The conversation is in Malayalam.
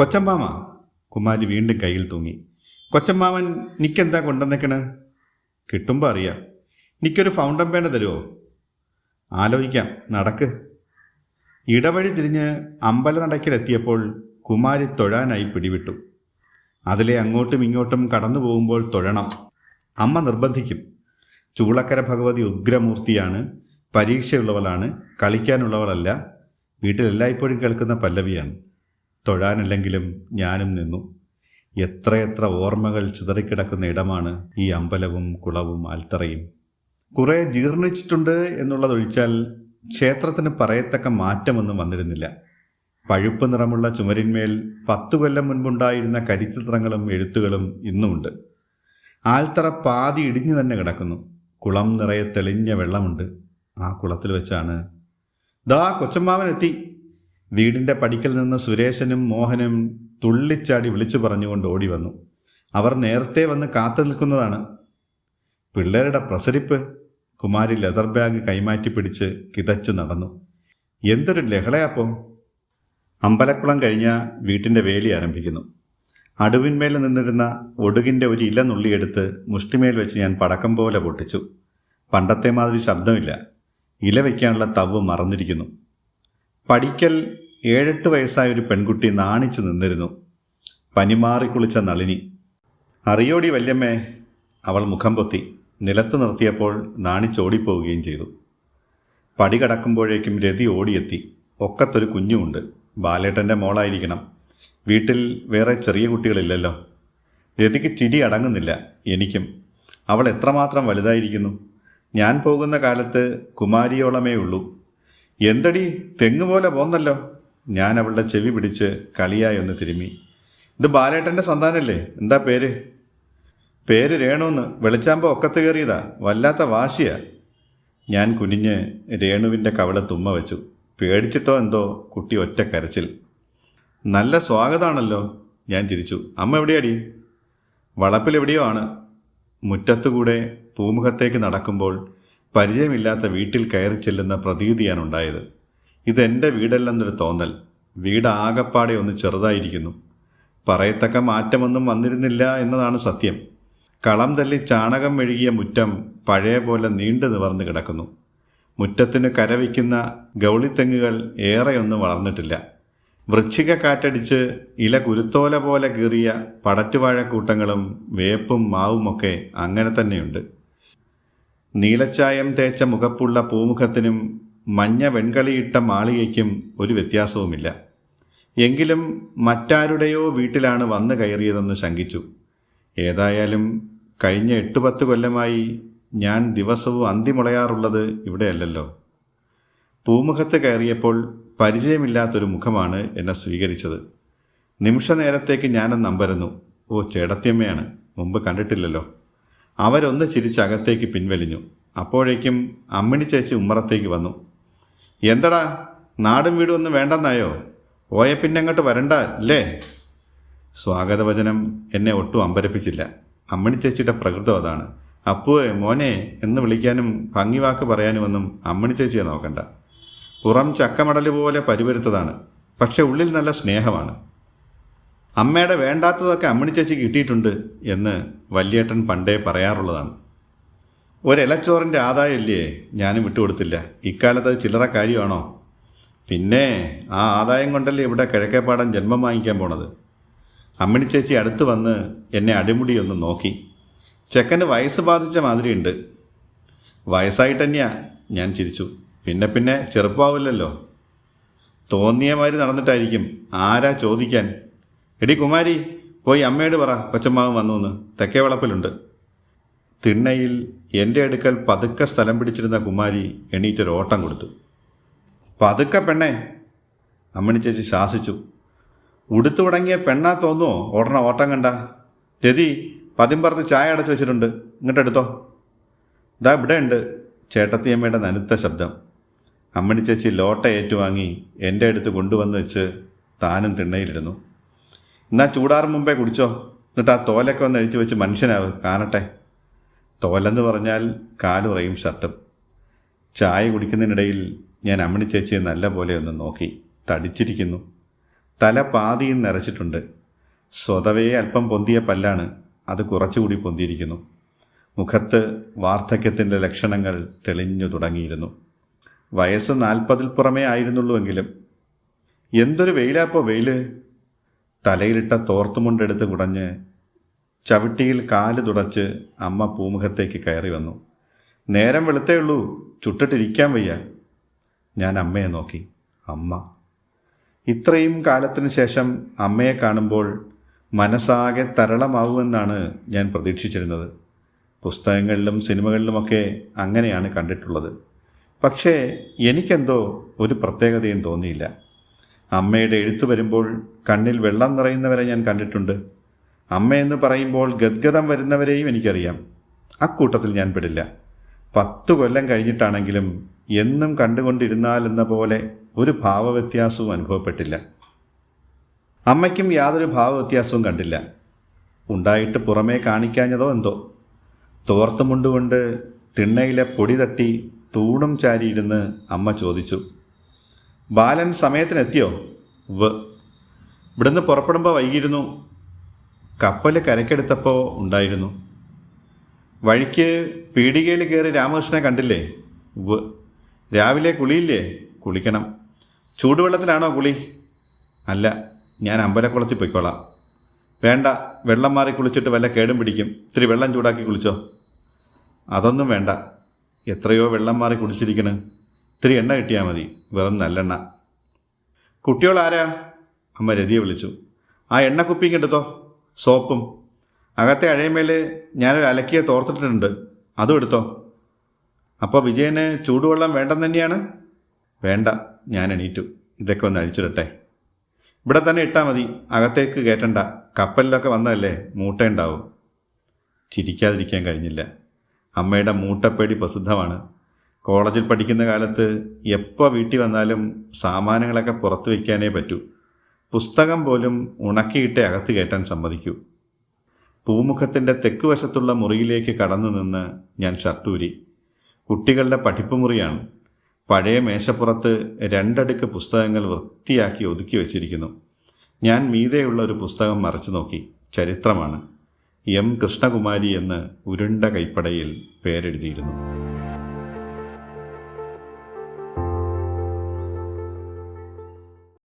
കൊച്ചമ്മാമ. കുമാരി വീണ്ടും കയ്യിൽ തൂങ്ങി. കൊച്ചമ്മാവൻ നിക്കെന്താ കൊണ്ടുവന്നേക്കണ്? കിട്ടുമ്പോൾ അറിയാം. നിക്കൊരു ഫൗണ്ടൻ പേന തരുമോ ആലോചിക്കാം. നടക്ക്. ഇടവഴി തിരിഞ്ഞ് അമ്പലനടക്കിലെത്തിയപ്പോൾ കുമാരി തൊഴാനായി പിടിവിട്ടു. അതിലെ അങ്ങോട്ടും ഇങ്ങോട്ടും കടന്നു പോകുമ്പോൾ തൊഴണം. അമ്മ നിർബന്ധിക്കും. ചൂളക്കര ഭഗവതി ഉഗ്രമൂർത്തിയാണ്. പരീക്ഷയുള്ളവളാണ്. കളിക്കാനുള്ളവളല്ല. വീട്ടിലെല്ലായ്പ്പോഴും കേൾക്കുന്ന പല്ലവിയാണ്. തൊഴാനല്ലെങ്കിലും ഞാനും നിന്നു. എത്രയെത്ര ഓർമ്മകൾ ചിതറിക്കിടക്കുന്ന ഇടമാണ് ഈ അമ്പലവും കുളവും ആൽത്തറയും. കുറെ ജീർണിച്ചിട്ടുണ്ട് എന്നുള്ളതൊഴിച്ചാൽ ക്ഷേത്രത്തിന് പറയത്തക്ക മാറ്റമൊന്നും വന്നിരുന്നില്ല. പഴുപ്പ് നിറമുള്ള ചുമരിന്മേൽ പത്തു കൊല്ലം മുൻപുണ്ടായിരുന്ന കരിച്ചിത്രങ്ങളും എഴുത്തുകളും ഇന്നുമുണ്ട്. ആൽത്തറ പാതി ഇടിഞ്ഞു തന്നെ കിടക്കുന്നു. കുളം നിറയെ തെളിഞ്ഞ വെള്ളമുണ്ട്. ആ കുളത്തിൽ വെച്ചാണ് ദാ കൊച്ചമ്മാവൻ എത്തി. വീടിന്റെ പടിക്കൽ നിന്ന് സുരേശനും മോഹനും തുള്ളിച്ചാടി വിളിച്ചു പറഞ്ഞുകൊണ്ട് ഓടി വന്നു. അവർ നേരത്തെ വന്ന് കാത്തു നിൽക്കുന്നതാണ്. പിള്ളേരുടെ പ്രസരിപ്പ് കുമാരി ലെതർ ബാഗ് കൈമാറ്റി പിടിച്ച് കിതച്ച് നടന്നു. എന്തൊരു ലഹളയാപ്പോ. അമ്പലക്കുളം കഴിഞ്ഞ വീട്ടിന്റെ വേലി ആരംഭിക്കുന്നു. അടുവിന്മേൽ നിന്നിരുന്ന ഒടുകിന്റെ ഒരു ഇല നുള്ളിയെടുത്ത് മുഷ്ടിമേൽ വെച്ച് ഞാൻ പടക്കം പോലെ പൊട്ടിച്ചു. പണ്ടത്തെ മാതിരി ശബ്ദമില്ല. ഇല വയ്ക്കാനുള്ള തവ് മറന്നിരിക്കുന്നു. പഠിക്കൽ ഏഴെട്ട് വയസ്സായ ഒരു പെൺകുട്ടി നാണിച്ചു നിന്നിരുന്നു. പനിമാറി കുളിച്ച നളിനി. അറിയോടി വല്യമ്മേ അവൾ മുഖം പൊത്തി നിലത്ത് നിർത്തിയപ്പോൾ നാണിച്ചോടിപ്പോവുകയും ചെയ്തു. പടി കടക്കുമ്പോഴേക്കും രതി ഓടിയെത്തി. ഒക്കത്തൊരു കുഞ്ഞുമുണ്ട്. ബാലേട്ടന്റെ മോളായിരിക്കണം. വീട്ടിൽ വേറെ ചെറിയ കുട്ടികളില്ലല്ലോ. രതിക്ക് ചിരി അടങ്ങുന്നില്ല. എനിക്കും. അവൾ എത്രമാത്രം വലുതായിരിക്കുന്നു? ഞാൻ പോകുന്ന കാലത്ത് കുമാരിയോളമേ ഉള്ളൂ എന്തടി തെങ്ങ് പോലെ പോന്നല്ലോ? ഞാൻ അവളുടെ ചെവി പിടിച്ച് കളിയായി ഒന്ന് തിരുമ്മി ഇത് ബാലേട്ടന്റെ സന്താനല്ലേ? എന്താ പേര്? പേര് രേണുന്ന്. വെളിച്ചാമ്പ ഒക്കത്ത് കയറിയതാ. വല്ലാത്ത വാശിയാ. ഞാൻ കുനിഞ്ഞ് രേണുവിന്റെ കവള തുമ്മ വെച്ചു. പേടിച്ചിട്ടോ എന്തോ കുട്ടി ഒറ്റ കരച്ചിൽ. നല്ല സ്വാഗതമാണല്ലോ ഞാൻ ചിരിച്ചു. അമ്മ എവിടെയാടി? വളപ്പിലെവിടെയോ ആണ്. മുറ്റത്തുകൂടെ പൂമുഖത്തേക്ക് നടക്കുമ്പോൾ പരിചയമില്ലാത്ത വീട്ടിൽ കയറി ചെല്ലുന്ന പ്രതീതിയാണ് ഉണ്ടായത്. ഇതെന്റെ വീടല്ലെന്നൊരു തോന്നൽ. വീട് ആകപ്പാടെ ഒന്ന് ചെറുതായിരിക്കുന്നു. പറയത്തക്ക മാറ്റമൊന്നും വന്നിരുന്നില്ല എന്നതാണ് സത്യം. കളം തല്ലി ചാണകം മെഴുകിയ മുറ്റം പഴയ പോലെ നീണ്ടു നിവർന്ന് കിടക്കുന്നു. മുറ്റത്തിന് കരവിക്കുന്ന ഗൗളിത്തെങ്ങുകൾ ഏറെയൊന്നും വളർന്നിട്ടില്ല. വൃശ്ചിക കാറ്റടിച്ച് ഇല കുരുത്തോല പോലെ കീറിയ പടറ്റുവാഴക്കൂട്ടങ്ങളും വേപ്പും മാവുമൊക്കെ അങ്ങനെ തന്നെയുണ്ട്. നീലച്ചായം തേച്ച മുഖപ്പുള്ള പൂമുഖത്തിനും മഞ്ഞ വെൺകളിയിട്ട മാളികയ്ക്കും ഒരു വ്യത്യാസവുമില്ല. എങ്കിലും മറ്റാരുടെയോ വീട്ടിലാണ് വന്നു കയറിയതെന്ന് ശങ്കിച്ചു. ഏതായാലും കഴിഞ്ഞ എട്ട് പത്ത് കൊല്ലമായി ഞാൻ ദിവസവും അന്തിമുളയാറുള്ളത് ഇവിടെയല്ലല്ലോ. പൂമുഖത്ത് കയറിയപ്പോൾ പരിചയമില്ലാത്തൊരു മുഖമാണ് എന്നെ സ്വീകരിച്ചത്. നിമിഷ നേരത്തേക്ക് ഞാനൊന്ന് അമ്പരന്നു. ഓ ചേടത്തിയമ്മയാണ്. മുമ്പ് കണ്ടിട്ടില്ലല്ലോ. അവരൊന്ന് ചിരിച്ചകത്തേക്ക് പിൻവലിഞ്ഞു. അപ്പോഴേക്കും അമ്മിണി ചേച്ചി ഉമ്മറത്തേക്ക് വന്നു. എന്തടാ? നാടും വീടും ഒന്നും വേണ്ടെന്നായോ? പോയ പിന്നെ അങ്ങോട്ട് വരണ്ട അല്ലേ സ്വാഗതവചനം എന്നെ ഒട്ടും അമ്പരപ്പിച്ചില്ല. അമ്മിണി ചേച്ചിയുടെ പ്രകൃതം അതാണ്. അപ്പുവേ മോനെ എന്ന് വിളിക്കാനും ഭംഗി ഭംഗിവാക്ക് പറയാനുമൊന്നും അമ്മിണി ചേച്ചിയെ നോക്കണ്ട. പുറം ചക്കമടൽ പോലെ പരിവരുത്തതാണ്. പക്ഷെ ഉള്ളിൽ നല്ല സ്നേഹമാണ്. അമ്മയുടെ വേണ്ടാത്തതൊക്കെ അമ്മിണി ചേച്ചി കിട്ടിയിട്ടുണ്ട് എന്ന് വല്യേട്ടൻ പണ്ടേ പറയാറുള്ളതാണ്. ഒരിലച്ചോറിന്റെ ആദായമില്ലേ ഞാനും വിട്ടുകൊടുത്തില്ല. ഇക്കാലത്ത് അത് ചില്ലറ കാര്യമാണോ? പിന്നെ ആ ആദായം കൊണ്ടല്ലേ ഇവിടെ കിഴക്കേപ്പാടം ജന്മം വാങ്ങിക്കാൻ പോണത്? അമ്മിണി ചേച്ചി അടുത്ത് വന്ന് എന്നെ അടിമുടി ഒന്ന് നോക്കി. ചെക്കന് വയസ്സ് ബാധിച്ച മാതിരിയുണ്ട്. വയസ്സായിട്ട് തന്നെയാ ഞാൻ ചിരിച്ചു. പിന്നെ പിന്നെ ചെറുപ്പമാവില്ലല്ലോ തോന്നിയ മാതിരി നടന്നിട്ടായിരിക്കും ആരാ ചോദിക്കാൻ എടി കുമാരി പോയി അമ്മയോട് പറ കൊച്ചമ്മാവൻ വന്നു എന്ന് തെക്കേ വളപ്പിലുണ്ട്. തിണ്ണയിൽ എന്റെ അടുക്കൽ പതുക്കെ സ്ഥലം പിടിച്ചിരുന്ന കുമാരി എണീറ്റൊരു ഓട്ടം കൊടുത്തു. പതുക്കെ പെണ്ണേ അമ്മണി ചേച്ചി ശാസിച്ചു. ഉടുത്തു തുടങ്ങിയ പെണ്ണാ തോന്നുമോ ഓടണ ഓട്ടം കണ്ട. രതി പതിമ്പറത്ത് ചായ അടച്ചു വെച്ചിട്ടുണ്ട്. ഇങ്ങോട്ട് എടുത്തോ. ഇതാ ഇവിടെ ഉണ്ട് ചേട്ടത്തിയമ്മയുടെ നനുത്ത ശബ്ദം. അമ്മണി ചേച്ചി ലോട്ട ഏറ്റുവാങ്ങി എന്റെ അടുത്ത് കൊണ്ടുവന്ന് വെച്ച് താനും തിണ്ണയിലിരുന്നു. എന്നാ ചൂടാറും മുമ്പേ കുടിച്ചോ. എന്നിട്ട് ആ തോലൊക്കെ ഒന്ന് അഴിച്ചു വെച്ച് മനുഷ്യനാവ് കാണട്ടെ. തോലെന്ന് പറഞ്ഞാൽ കാലുറയും ഷർട്ടും. ചായ കുടിക്കുന്നതിനിടയിൽ ഞാൻ അമ്മണി ചേച്ചിയെ നല്ല പോലെ ഒന്ന് നോക്കി തടിച്ചിരിക്കുന്നു. തല പാതിയും നിറച്ചിട്ടുണ്ട്. സ്വതവേ അല്പം പൊന്തിയ പല്ലാണ് അത് കുറച്ചുകൂടി പൊന്തിയിരിക്കുന്നു. മുഖത്ത് വാർദ്ധക്യത്തിന്റെ ലക്ഷണങ്ങൾ തെളിഞ്ഞു തുടങ്ങിയിരുന്നു. വയസ്സ് നാൽപ്പതിൽ പുറമേ ആയിരുന്നുള്ളൂവെങ്കിലും എന്തൊരു വെയിലാപ്പോ വെയിൽ. തലയിലിട്ട തോർത്തുമുണ്ടെടുത്ത് കുടഞ്ഞ് ചവിട്ടിയിൽ കാൽ തുടച്ച് അമ്മ പൂമുഖത്തേക്ക് കയറി വന്നു. നേരം വെളുത്തേ ഉള്ളൂ. ചുട്ടിട്ടിരിക്കാൻ വയ്യ. ഞാൻ അമ്മയെ നോക്കി. അമ്മ. ഇത്രയും കാലത്തിന് ശേഷം അമ്മയെ കാണുമ്പോൾ മനസ്സാകെ തരളമാവുമെന്നാണ് ഞാൻ പ്രതീക്ഷിച്ചിരുന്നത്. പുസ്തകങ്ങളിലും സിനിമകളിലുമൊക്കെ അങ്ങനെയാണ് കണ്ടിട്ടുള്ളത്. പക്ഷേ എനിക്കെന്തോ ഒരു പ്രത്യേകതയും തോന്നിയില്ല. അമ്മയുടെ എഴുത്തു വരുമ്പോൾ കണ്ണിൽ വെള്ളം നിറയുന്നവരെ ഞാൻ കണ്ടിട്ടുണ്ട്. അമ്മയെന്ന് പറയുമ്പോൾ ഗദ്ഗതം വരുന്നവരെയും എനിക്കറിയാം. അക്കൂട്ടത്തിൽ ഞാൻ പെടില്ല. പത്തു കൊല്ലം കഴിഞ്ഞിട്ടാണെങ്കിലും എന്നും കണ്ടുകൊണ്ടിരുന്നാലെന്ന പോലെ ഒരു ഭാവവ്യത്യാസവും അനുഭവപ്പെട്ടില്ല. അമ്മയ്ക്കും യാതൊരു ഭാവവ്യത്യാസവും കണ്ടില്ല. ഉണ്ടായിട്ട് പുറമേ കാണിക്കാഞ്ഞതോ എന്തോ. തോർത്തുമുണ്ടുകൊണ്ട് തിണ്ണയിലെ പൊടി തട്ടി തൂണും ചാരിയിരുന്ന് അമ്മ ചോദിച്ചു ബാലൻ സമയത്തിനെത്തിയോ? വ്. ഇവിടുന്ന് പുറപ്പെടുമ്പോൾ വൈകിയിരുന്നു. കപ്പൽ കരക്കെടുത്തപ്പോൾ ഉണ്ടായിരുന്നു. വഴിക്ക് പീടികയിൽ കയറി രാമകൃഷ്ണനെ കണ്ടില്ലേ? വ്. രാവിലെ കുളിയില്ലേ? കുളിക്കണം. ചൂടുവെള്ളത്തിലാണോ കുളി? അല്ല ഞാൻ അമ്പലക്കുളത്തിൽ പോയിക്കോളാം. വേണ്ട വെള്ളം മാറി കുളിച്ചിട്ട് വല്ല കേടും പിടിക്കും. ഇത്തിരി വെള്ളം ചൂടാക്കി കുളിച്ചോ. അതൊന്നും വേണ്ട. എത്രയോ വെള്ളം മാറി കുടിച്ചിരിക്കണ് ഇത്തിരി എണ്ണ കിട്ടിയാൽ മതി. വെറും നല്ലെണ്ണ. കുട്ടികളാരാ? അമ്മ രതിയെ വിളിച്ചു. ആ എണ്ണ കുപ്പിയും എടുത്തോ സോപ്പും. അകത്തെ അഴയമേൽ ഞാനൊരു അലക്കിയെ തോർത്തിട്ടുണ്ട് അതും എടുത്തോ. അപ്പോൾ വിജയന് ചൂടുവെള്ളം വേണ്ടെന്ന് തന്നെയാണ്? വേണ്ട. ഞാൻ എണീറ്റു. ഇതൊക്കെ ഒന്ന് അഴിച്ചിടട്ടെ. ഇവിടെ തന്നെ ഇട്ടാൽ മതി. അകത്തേക്ക് കയറ്റണ്ട. കപ്പലിലൊക്കെ വന്നതല്ലേ? മൂട്ടയുണ്ടാവും. ചിരിക്കാതിരിക്കാൻ കഴിഞ്ഞില്ല. അമ്മയുടെ മൂട്ടപ്പേടി പ്രസിദ്ധമാണ്. കോളേജിൽ പഠിക്കുന്ന കാലത്ത് എപ്പോൾ വീട്ടിൽ വന്നാലും സാമാനങ്ങളൊക്കെ പുറത്ത് വയ്ക്കാനേ പറ്റൂ. പുസ്തകം പോലും ഉണക്കിയിട്ടേ അകത്ത് കയറ്റാൻ സമ്മതിക്കൂ. പൂമുഖത്തിന്റെ തെക്ക് വശത്തുള്ള മുറിയിലേക്ക് കടന്നു നിന്ന് ഞാൻ ഷർട്ടൂരി കുട്ടികളുടെ പഠിപ്പ് മുറിയാണ്. പഴയ മേശപ്പുറത്ത് രണ്ടടുക്ക് പുസ്തകങ്ങൾ വൃത്തിയാക്കി ഒതുക്കി വച്ചിരിക്കുന്നു. ഞാൻ മീതെയുള്ള ഒരു പുസ്തകം മറച്ചു നോക്കി. ചരിത്രമാണ്. എം കൃഷ്ണകുമാരി എന്ന് ഉരുണ്ട കൈപ്പടയിൽ പേരെഴുതിയിരുന്നു.